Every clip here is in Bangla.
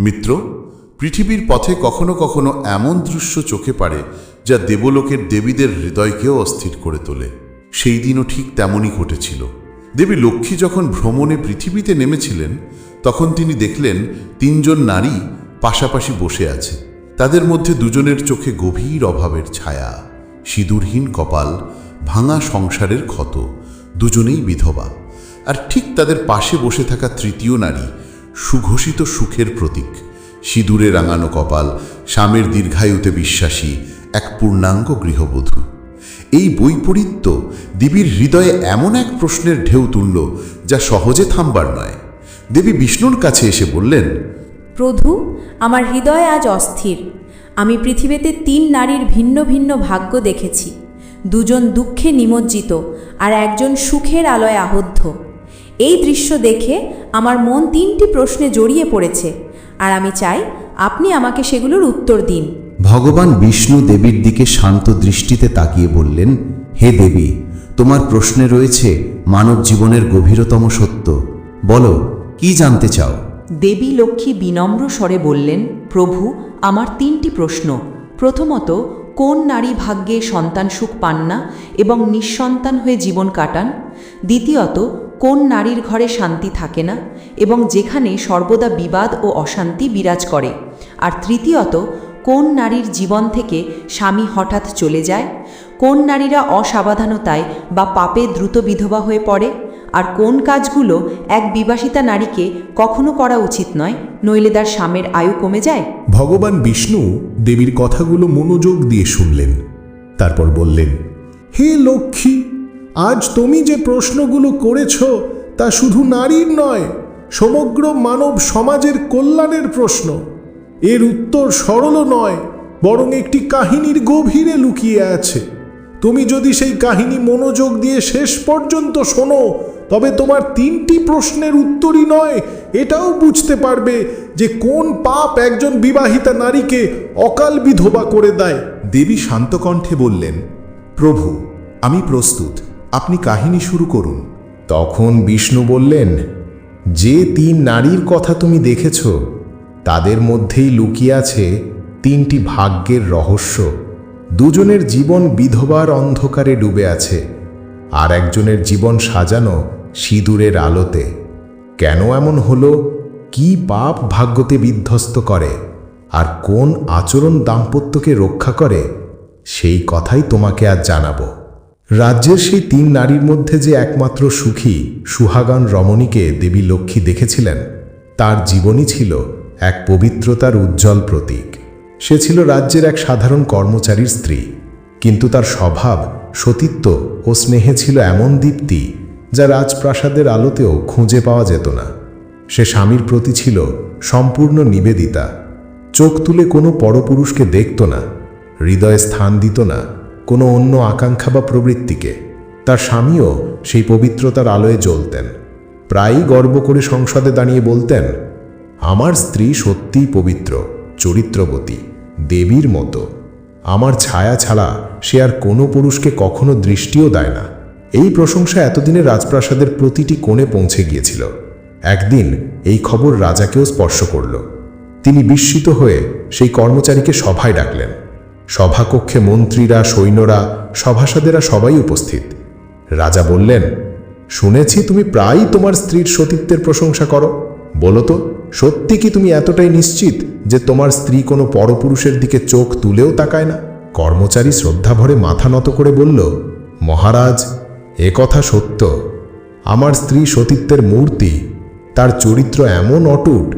মিত্র, পৃথিবীর পথে কখনো কখনো এমন দৃশ্য চোখে পড়ে যা দেবলোকের দেবীদের হৃদয়কেও অস্থির করে তোলে। সেই দিনও ঠিক তেমনই ঘটেছিল। দেবী লক্ষ্মী যখন ভ্রমণে পৃথিবীতে নেমেছিলেন, তখন তিনি দেখলেন তিনজন নারী পাশাপাশি বসে আছে। তাদের মধ্যে দুজনের চোখে গভীর অভাবের ছায়া, সিঁদুরহীন কপাল, ভাঙা সংসারের ক্ষত, দুজনেই বিধবা। আর ঠিক তাদের পাশে বসে থাকা তৃতীয় নারী সুঘোষিত সুখের প্রতীক। সিঁদুরে রাঙানো কপাল, স্বামীর দীর্ঘায়ুতে বিশ্বাসী, এক পূর্ণাঙ্গ গৃহবধূ। এই বৈপরীত্য দেবীর হৃদয়ে এমন এক প্রশ্নের ঢেউ তুলল, যা সহজে থামবার নয়। দেবী বিষ্ণুর কাছে এসে বললেন, প্রভু, আমার হৃদয় আজ অস্থির। আমি পৃথিবীতে তিন নারীর ভিন্ন ভিন্ন ভাগ্য দেখেছি। দুজন দুঃখে নিমজ্জিত আর একজন সুখের আলোয় আবদ্ধ। এই দৃশ্য দেখে আমার মন তিনটি প্রশ্নে জড়িয়ে পড়েছে আর আমি চাই আপনি আমাকে সেগুলোর উত্তর দিন। ভগবান বিষ্ণু দেবীর দিকে শান্ত দৃষ্টিতে তাকিয়ে বললেন হে দেবী তোমার প্রশ্নে রয়েছে মানব জীবনের গভীরতম সত্য। বলো কি জানতে চাও? দেবী লক্ষ্মী বিনম্র স্বরে বললেন প্রভু আমার তিনটি প্রশ্ন। প্রথমত কোন নারী ভাগ্যে সন্তান সুখ পান না এবং নিঃসন্তান হয়ে জীবন কাটান? দ্বিতীয়ত কোন নারীর ঘরে শান্তি থাকে না এবং যেখানে সর্বদা বিবাদ ও অশান্তি বিরাজ করে? আর তৃতীয়ত, কোন নারীর জীবন থেকে স্বামী হঠাৎ চলে যায়? কোন নারীরা অসাবধানতায় বা পাপে দ্রুত বিধবা হয়ে পড়ে? আর কোন কাজগুলো এক বিবাসিতা নারীকে কখনো করা উচিত নয়, নইলে তার স্বামীর আয়ু কমে যায়? ভগবান বিষ্ণু দেবীর কথাগুলো মনোযোগ দিয়ে শুনলেন। তারপর বললেন, হে লক্ষ্মী আজ তুমি যে প্রশ্নগুলো করেছ তা শুধু নারীর নয়, সমগ্র মানব সমাজের কল্যাণের প্রশ্ন। এর উত্তর সরল নয়, বরং একটি কাহিনীর গভীরে লুকিয়ে আছে। তুমি যদি সেই কাহিনী মনোযোগ দিয়ে শেষ পর্যন্ত শোনো, তবে তোমার তিনটি প্রশ্নের উত্তরই নয়, এটাও বুঝতে পারবে যে কোন পাপ একজন বিবাহিতা নারীকে অকাল বিধবা করে দেয়। দেবী শান্তকণ্ঠে বললেন, প্রভু, আমি প্রস্তুত। আপনি কাহিনী শুরু করুন। তখন বিষ্ণু বললেন, যে তিন নারীর কথা তুমি দেখেছ, তাদের মধ্যেই লুকিয়ে আছে তিনটি ভাগ্যের রহস্য। দুজনের জীবন বিধবার অন্ধকারে ডুবে আছে, আর একজনের জীবন সাজানো সিঁদুরের আলোতে। কেন এমন হলো? কি পাপ ভাগ্যকে বিধ্বস্ত করে? আর কোন আচরণ দাম্পত্যকে রক্ষা করে? সেই কথাই তোমাকে আজ জানাব। রাজ্যের সেই তিন নারীর মধ্যে যে একমাত্র সুখী সুহাগান রমণীকে দেবী লক্ষ্মী দেখেছিলেন, তার জীবনই ছিল এক পবিত্রতার উজ্জ্বল প্রতীক। সে ছিল রাজ্যের এক সাধারণ কর্মচারীর স্ত্রী, কিন্তু তার স্বভাব, সতীত্ব ও স্নেহে ছিল এমন দীপ্তি যা রাজপ্রাসাদের আলোতেও খুঁজে পাওয়া যেত না। সে স্বামীর প্রতি ছিল সম্পূর্ণ নিবেদিতা। চোখ তুলে কোনো পরপুরুষকে দেখত না, হৃদয়ে স্থান দিত না কোনো অন্য আকাঙ্ক্ষা বা প্রবৃত্তিকে। তার স্বামীও সেই পবিত্রতার আলোয় জ্বলতেন। প্রায়ই গর্ব করে সংসদে দাঁড়িয়ে বলতেন, আমার স্ত্রী সত্যিই পবিত্র, চরিত্রবতী, দেবীর মতো। আমার ছায়া ছাড়া সে আর কোনো পুরুষকে কখনো দৃষ্টিও দেয় না। এই প্রশংসা এতদিনে রাজপ্রাসাদের প্রতিটি কোণে পৌঁছে গিয়েছিল। একদিন এই খবর রাজাকেও স্পর্শ করল। তিনি বিস্মিত হয়ে সেই কর্মচারীকে সভায় ডাকলেন। সভাকক্ষে মন্ত্রীরা, সৈন্যরা, সভাসদেরা সবাই উপস্থিত। রাজা বললেন, শুনেছি তুমি প্রায়ই তোমার স্ত্রীর সতীত্বের প্রশংসা করো। বলো তো, সত্যি কি তুমি এতটাই নিশ্চিত যে তোমার স্ত্রী কোনো পরপুরুষের দিকে চোখ তুলেও তাকায় না? কর্মচারী শ্রদ্ধাভরে মাথা নত করে বলল, মহারাজ, এ কথা সত্য। আমার স্ত্রী সতীত্বের মূর্তি, তার চরিত্র এমন অটুট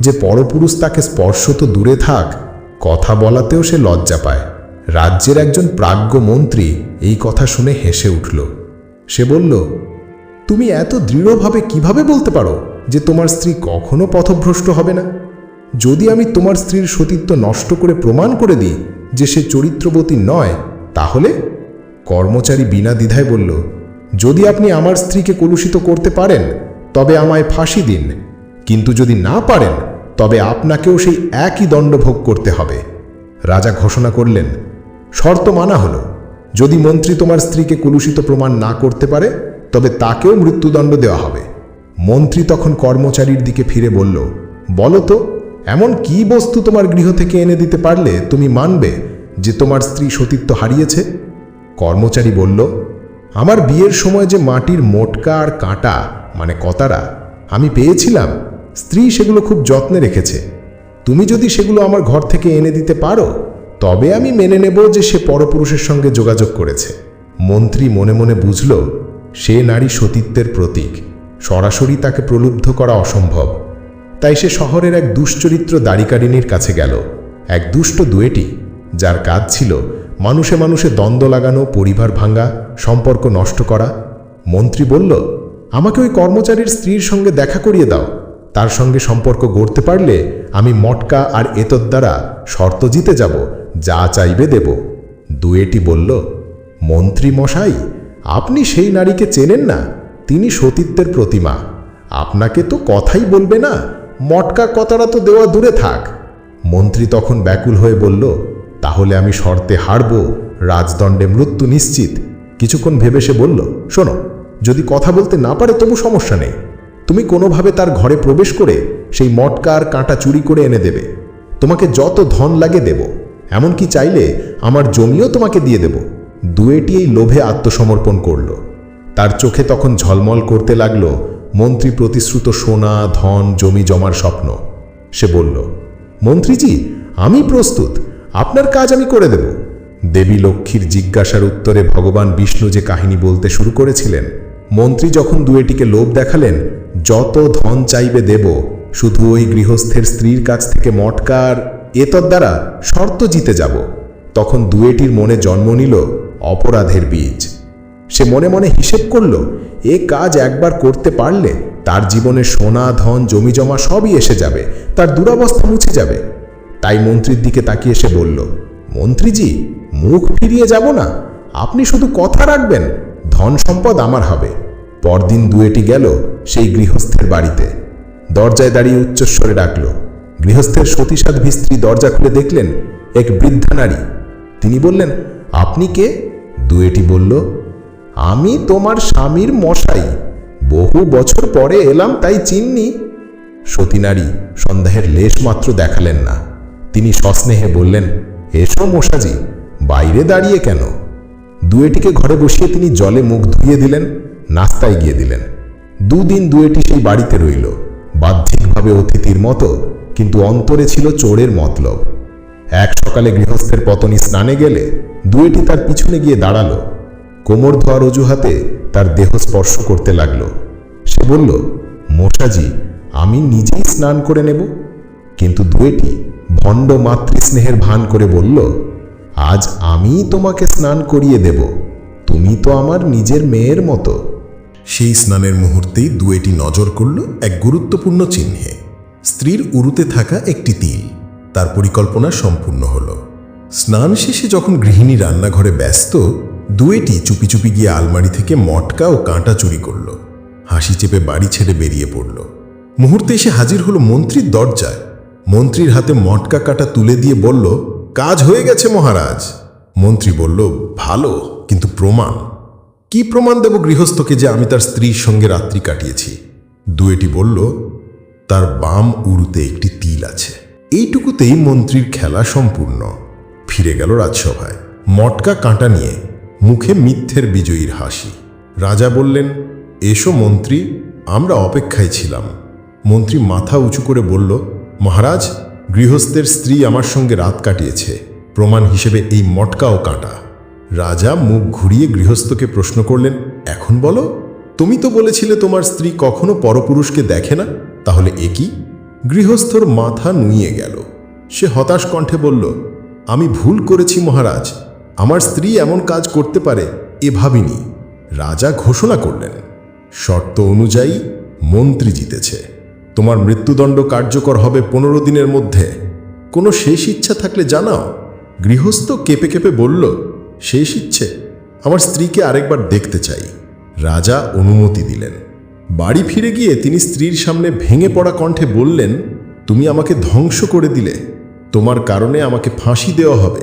যে পরপুরুষ তাকে স্পর্শ তো দূরে থাক কথা বলাতেও সে লজ্জা পায়। রাজ্যের একজন প্রাজ্ঞ মন্ত্রী এই কথা শুনে হেসে উঠল। সে বলল, তুমি এত দৃঢ়ভাবে কীভাবে বলতে পারো যে তোমার স্ত্রী কখনো পথভ্রষ্ট হবে না? যদি আমি তোমার স্ত্রীর সতীত্ব নষ্ট করে প্রমাণ করে দিই যে সে চরিত্রবতী নয়, তাহলে? কর্মচারী বিনা দ্বিধায় বলল, যদি আপনি আমার স্ত্রীকে কলুষিত করতে পারেন, তবে আমায় ফাঁসি দিন। কিন্তু যদি না পারেন তবে আপনাকেও সেই একই দণ্ড ভোগ করতে হবে। রাজা ঘোষণা করলেন, শর্ত মানা হলো, যদি মন্ত্রী তোমার স্ত্রীকে কলুষিত প্রমাণ না করতে পারে, তবে তাকেও মৃত্যুদণ্ড দেওয়া হবে। মন্ত্রী তখন কর্মচারীর দিকে ফিরে বলল, বলো তো, এমন কি বস্তু তোমার গৃহ থেকে এনে দিতে পারলে তুমি মানবে যে তোমার স্ত্রী সতীত্ব হারিয়েছে? কর্মচারী বলল, আমার বিয়ের সময় যে মাটির মোটকা আর কাঁটা মানে কতারা, আমি পেয়েছিলাম স্ত্রী সেগুলো খুব যত্নে রেখেছে। তুমি যদি সেগুলো আমার ঘর থেকে এনে দিতে পারো, তবে আমি মেনে নেব যে সে পরপুরুষের সঙ্গে যোগাযোগ করেছে। মন্ত্রী মনে মনে বুঝল, সে নারী সতীত্বের প্রতীক। সরাসরি তাকে প্রলুব্ধ করা অসম্ভব। তাই সে শহরের এক দুশ্চরিত্র দাড়িকারিনীর কাছে গেল। এক দুষ্ট দুয়েটি, যার কাজ ছিল মানুষে মানুষে দ্বন্দ্ব লাগানো, পরিবার ভাঙ্গা সম্পর্ক নষ্ট করা। মন্ত্রী বলল, আমাকে ওই কর্মচারীর স্ত্রীর সঙ্গে দেখা করিয়ে দাও। তার সঙ্গে সম্পর্ক গড়তে পারলে আমি মটকা আর এতর দ্বারা শর্ত জিতে যাব, যা চাইবে দেব। দুয়েটি বলল, মন্ত্রী মশাই, আপনি সেই নারীকে চেনেন না? তিনি সতীত্বের প্রতিমা। আপনাকে তো কথাই বলবে না। মটকা কথাটা তো দেওয়া দূরে থাক। মন্ত্রী তখন ব্যাকুল হয়ে বলল, তাহলে আমি শর্তে হারব, রাজদণ্ডে মৃত্যু নিশ্চিত। কিছুক্ষণ ভেবে সে বলল, শোনো, যদি কথা বলতে না পারে তবু সমস্যা নেই। তুমি কোনোভাবে তার ঘরে প্রবেশ করে সেই মটকার কাঁটা চুরি করে এনে দেবে। তোমাকে যত ধন লাগে দেব, এমনকি চাইলে আমার জমিও তোমাকে দিয়ে দেব। দুয়েটি এই লোভে আত্মসমর্পণ করল। তার চোখে তখন ঝলমল করতে লাগল মন্ত্রী প্রতিশ্রুত সোনা, ধন, জমি জমার স্বপ্ন। সে বলল, মন্ত্রীজি, আমি প্রস্তুত। আপনার কাজ আমি করে দেব। দেবী লক্ষ্মীর জিজ্ঞাসার উত্তরে ভগবান বিষ্ণু যে কাহিনী বলতে শুরু করেছিলেন, মন্ত্রী যখন দুয়েটিকে লোভ দেখালেন যত ধন চাইবে দেব, শুধু ওই গৃহস্থের স্ত্রীর কাছ থেকে মটকার এতর দ্বারা শর্ত জিতে যাব। তখন দুয়েটির মনে জন্ম নিল অপরাধের বীজ। সে মনে মনে হিসেব করল, এ কাজ একবার করতে পারলে তার জীবনে সোনা, ধন জমি জমা সবই এসে যাবে, তার দুরবস্থা মুছে যাবে। তাই মন্ত্রীর দিকে তাকিয়ে সে বলল, মন্ত্রীজি, মুখ ফিরিয়ে যাব না। আপনি শুধু কথা রাখবেন, ধন সম্পদ আমার হবে। পরদিন দুয়েটি গেল সেই গৃহস্থের বাড়িতে। দরজায় দাঁড়িয়ে উচ্চস্বরে ডাকল। গৃহস্থের সতীসাধ্বী স্ত্রী দরজা খুলে দেখলেন এক বৃদ্ধা নারী। তিনি বললেন, আপনি কে? দুয়েটি বলল, আমি তোমার স্বামীর মশাই। বহু বছর পরে এলাম, তাই চিননি। সতী নারী সন্দেহের লেশ মাত্র দেখালেন না। তিনি সস্নেহে বললেন, এসো মশাজি, বাইরে দাঁড়িয়ে কেন? দুয়েটিকে ঘরে বসিয়ে তিনি জলে মুখ ধুয়ে দিলেন। নাস্তায় গিয়ে দিলেন। দুদিন দুয়েটি সেই বাড়িতে রইল। বাহ্যিকভাবে অতিথির মতো, কিন্তু অন্তরে ছিল চোরের মতলব। এক সকালে গৃহস্থের পতনী স্নানে গেলে দুয়েটি তার পিছনে গিয়ে দাঁড়াল। কোমর ধোয়ার অজুহাতে তার দেহ স্পর্শ করতে লাগল। সে বলল, মশাজি, আমি নিজেই স্নান করে নেব? কিন্তু দুয়েটি ভণ্ড মাতৃস্নেহের ভান করে বলল, আজ আমিই তোমাকে স্নান করিয়ে দেব। তুমি তো আমার নিজের মেয়ের মতো। সেই স্নানের মুহূর্তেই দুয়েটি নজর করল এক গুরুত্বপূর্ণ চিহ্নে। স্ত্রীর উরুতে থাকা একটি তিল। তার পরিকল্পনা সম্পূর্ণ হল। স্নান শেষে যখন গৃহিণী রান্নাঘরে ব্যস্ত, দুয়েটি চুপি চুপি গিয়ে আলমারি থেকে মটকা ও কাঁটা চুরি করল। হাসি চেপে বাড়ি ছেড়ে বেরিয়ে পড়ল। মুহূর্তে এসে হাজির হলো মন্ত্রীর দরজায়। মন্ত্রীর হাতে মটকা কাটা তুলে দিয়ে বলল, কাজ হয়ে গেছে মহারাজ। মন্ত্রী বলল, ভালো, কিন্তু প্রমাণ। কি প্রমাণ দেব গৃহস্থকে যে আমি তার স্ত্রীর সঙ্গে রাত্রি কাটিয়েছি? দুয়েটি বলল, তার বাম উরুতে একটি তিল আছে। এইটুকুতেই মন্ত্রীর খেলা সম্পূর্ণ। ফিরে গেল রাজসভায়। মটকা কাঁটা নিয়ে মুখে মিথ্যের বিজয়ীর হাসি। রাজা বললেন, এসো মন্ত্রী, আমরা অপেক্ষায় ছিলাম। মন্ত্রী মাথা উঁচু করে বলল, মহারাজ, গৃহস্থের স্ত্রী আমার সঙ্গে রাত কাটিয়েছে। প্রমাণ হিসেবে এই মটকা ও কাঁটা। রাজা মুখ ঘুরিয়ে গৃহস্থকে প্রশ্ন করলেন, এখন বলো, তুমি তো বলেছিলে তোমার স্ত্রী কখনো পরপুরুষকে দেখে না, তাহলে এ কি? গৃহস্থর মাথা নুইয়ে গেল। সে হতাশ কণ্ঠে বলল, আমি ভুল করেছি মহারাজ, আমার স্ত্রী এমন কাজ করতে পারে, এ ভাবিনি। রাজা ঘোষণা করলেন, শর্ত অনুযায়ী মন্ত্রী জিতেছে। তোমার মৃত্যুদণ্ড কার্যকর হবে পনেরো দিনের মধ্যে। কোনো শেষ ইচ্ছা থাকলে জানাও। গৃহস্থ কেঁপে কেঁপে বলল শেষ ইচ্ছে। আমার স্ত্রীকে আরেকবার দেখতে চাই। রাজা অনুমতি দিলেন। বাড়ি ফিরে গিয়ে তিনি স্ত্রীর সামনে ভেঙে পড়া কণ্ঠে বললেন, তুমি আমাকে ধ্বংস করে দিলে। তোমার কারণে আমাকে ফাঁসি দেওয়া হবে।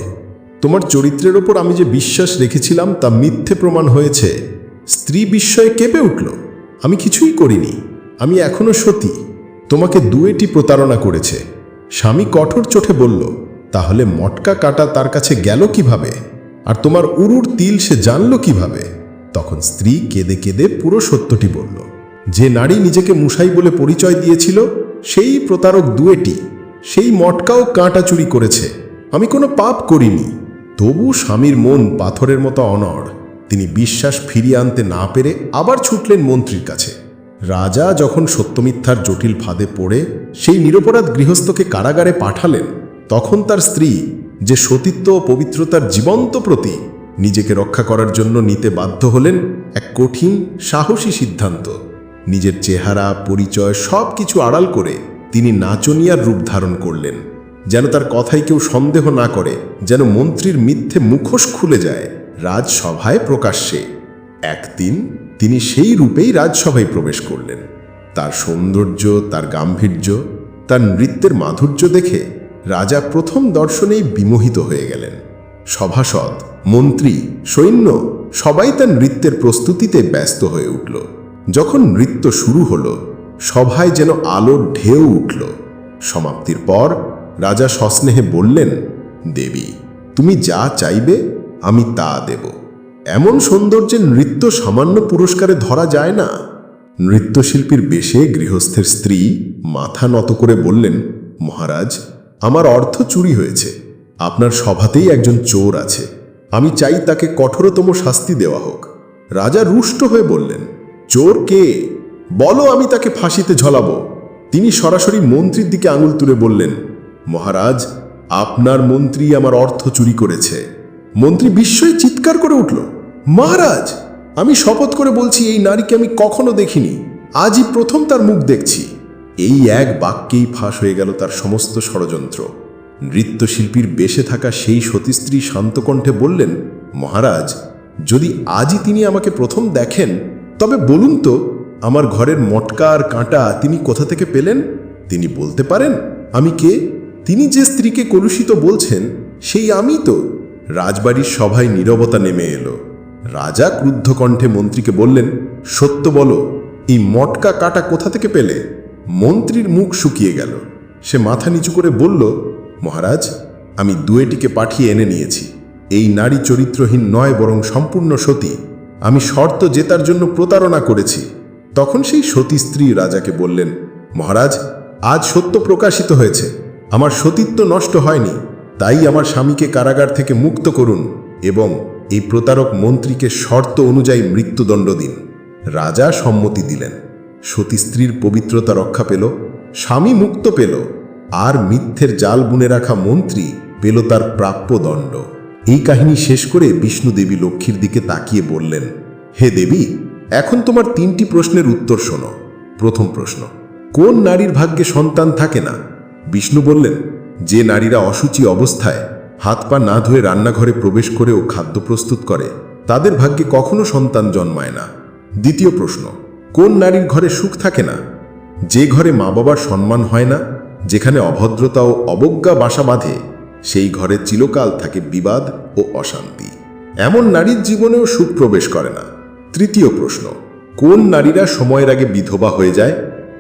তোমার চরিত্রের ওপর আমি যে বিশ্বাস রেখেছিলাম তা মিথ্যে প্রমাণ হয়েছে। স্ত্রী বিস্ময়ে কেঁপে উঠল। আমি কিছুই করিনি। আমি এখনও সতী। তোমাকে দুয়েটি প্রতারণা করেছে। স্বামী কঠোর চোখে বলল, তাহলে মটকা কাটা তার কাছে গেল কীভাবে? আর তোমার উরুর তিল সে জানল কীভাবে? তখন স্ত্রী কেঁদে কেঁদে পুরো সত্যটি বলল। যে নারী নিজেকে মুসাই বলে পরিচয় দিয়েছিল, সেই প্রতারক দুয়েটি। সেই মটকাও কাঁটা চুরি করেছে। আমি কোনো পাপ করিনি। তবু স্বামীর মন পাথরের মতো অনড়। তিনি বিশ্বাস ফিরিয়ে আনতে না পেরে আবার ছুটলেন মন্ত্রীর কাছে। রাজা যখন সত্যমিথ্যার জটিল ফাঁদে পড়ে, সেই নিরপরাধ গৃহস্থকে কারাগারে পাঠালেন। তখন তার স্ত্রী যে সতীত্ব ও পবিত্রতার জীবন্ত প্রতি নিজেকে রক্ষা করার জন্য নিতে বাধ্য হলেন এক কঠিন, সাহসী সিদ্ধান্ত। নিজের চেহারা, পরিচয় সব কিছু আড়াল করে তিনি নাচনিয়ার রূপ ধারণ করলেন, যেন তার কথাই কেউ সন্দেহ না করে, যেন মন্ত্রীর মিথ্যে মুখোশ খুলে যায় রাজসভায় প্রকাশ্যে। একদিন তিনি সেই রূপেই রাজসভায় প্রবেশ করলেন। তার সৌন্দর্য, তার গাম্ভীর্য, তার নৃত্যের মাধুর্য দেখে রাজা প্রথম দর্শনেই বিমোহিত হয়ে গেলেন। সভাসদ, মন্ত্রী, সৈন্য সবাই তার নৃত্যের প্রস্তুতিতে ব্যস্ত হয়ে উঠল। যখন নৃত্য শুরু হল, সভায় যেন আলোর ঢেউ উঠল। সমাপ্তির পর রাজা সস্নেহে বললেন, দেবী, তুমি যা চাইবে, আমি তা দেব। এমন সৌন্দর্যের নৃত্য সামান্য পুরস্কারে ধরা যায় না। নৃত্যশিল্পীর বেশে গৃহস্থের স্ত্রী মাথা নত করে বললেন, মহারাজ আমার অর্থ চুরি হয়েছে। আপনার সভাতেই একজন চোর আছে। আমি চাই তাকে কঠোরতম শাস্তি দেওয়া হোক। রাজা রুষ্ট হয়ে বললেন, চোর কে? বলো, আমি তাকে ফাঁসিতে ঝলাবো। তিনি সরাসরি মন্ত্রীর দিকে আঙুল তুলে বললেন, মহারাজ, আপনার মন্ত্রী আমার অর্থ চুরি করেছে। মন্ত্রী বিস্ময়ে চিৎকার করে উঠল, মহারাজ, আমি শপথ করে বলছি, এই নারীকে আমি কখনো দেখিনি। আজই প্রথম তার মুখ দেখছি। এই এক বাক্যেই ফাঁস হয়ে গেল তার সমস্ত ষড়যন্ত্র। নৃত্যশিল্পীর বেশে থাকা সেই সতীস্ত্রী শান্তকণ্ঠে বললেন, মহারাজ, যদি আজই তিনি আমাকে প্রথম দেখেন, তবে বলুন তো, আমার ঘরের মটকা আর কাঁটা তিনি কোথা থেকে পেলেন? তিনি বলতে পারেন, আমি কে? তিনি যে স্ত্রীকে কলুষিত বলছেন, সেই আমি তো। রাজবাড়ির সভায় নীরবতা নেমে এলো। রাজা ক্রুদ্ধ কণ্ঠে মন্ত্রীকে বললেন, সত্য বলো, এই মটকা কাটা কোথা থেকে পেলে? মন্ত্রীর মুখ শুকিয়ে গেল। সে মাথা নিচু করে বলল, মহারাজ, আমি দুয়েটিকে পাঠিয়ে এনে নিয়েছি। এই নারী চরিত্রহীন নয়, বরং সম্পূর্ণ সতী। আমি শর্ত জেতার জন্য প্রতারণা করেছি। তখন সেই সতী স্ত্রী রাজাকে বললেন, মহারাজ, আজ সত্য প্রকাশিত হয়েছে। আমার সতীত্ব নষ্ট হয়নি। তাই আমার স্বামীকে কারাগার থেকে মুক্ত করুন এবং এই প্রতারক মন্ত্রীকে শর্ত অনুযায়ী মৃত্যুদণ্ড দিন। রাজা সম্মতি দিলেন। সতী স্ত্রীর পবিত্রতা রক্ষা পেল, স্বামী মুক্ত পেল, আর মিথ্যের জাল বুনে রাখা মন্ত্রী পেল তার প্রাপ্য দণ্ড। এই কাহিনী শেষ করে বিষ্ণু দেবী লক্ষ্মীর দিকে তাকিয়ে বললেন, হে দেবী, এখন তোমার তিনটি প্রশ্নের উত্তর শোনো। প্রথম প্রশ্ন, কোন নারীর ভাগ্যে সন্তান থাকে না? বিষ্ণু বললেন, যে নারীরা অসুচি অবস্থায় হাত পা না ধুয়ে রান্নাঘরে প্রবেশ করেও খাদ্য প্রস্তুত করে, তাদের ভাগ্যে কখনো সন্তান জন্মায় না। দ্বিতীয় প্রশ্ন কোন নারীর ঘরে সুখ থাকে না? যে ঘরে মা বাবার সম্মান হয় না, যেখানে অভদ্রতা ও অবজ্ঞা বাসা বাঁধে, সেই ঘরে চিরকাল থাকে বিবাদ ও অশান্তি। এমন নারীর জীবনেও সুখ প্রবেশ করে না। তৃতীয় প্রশ্ন, কোন নারীরা সময়ের আগে বিধবা হয়ে যায়?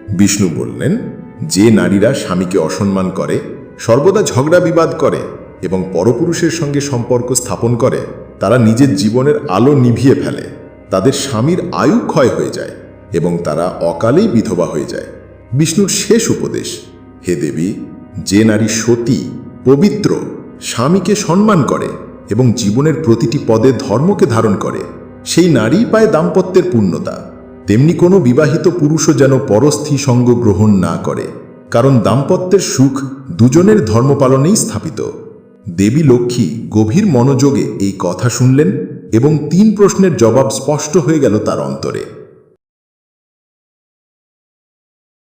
বিষ্ণু বললেন, যে নারীরা স্বামীকে অসম্মান করে, সর্বদা ঝগড়া বিবাদ করে এবং পরপুরুষের সঙ্গে সম্পর্ক স্থাপন করে, তারা নিজের জীবনের আলো নিভিয়ে ফেলে। তাদের স্বামীর আয়ু ক্ষয় হয়ে যায়। এবং তারা অকালেই বিধবা হয়ে যায়। বিষ্ণুর শেষ উপদেশ, হে দেবী, যে নারী সতী, পবিত্র, স্বামীকে সম্মান করে এবং জীবনের প্রতিটি পদে ধর্মকে ধারণ করে, সেই নারী পায় দাম্পত্যের পূর্ণতা। তেমনি কোনো বিবাহিত পুরুষও যেন পরস্থি সঙ্গ গ্রহণ না করে, কারণ দাম্পত্যের সুখ দুজনের ধর্মপালনেই স্থাপিত। দেবী লক্ষ্মী গভীর মনোযোগে এই কথা শুনলেন এবং তিন প্রশ্নের জবাব স্পষ্ট হয়ে গেল তার অন্তরে।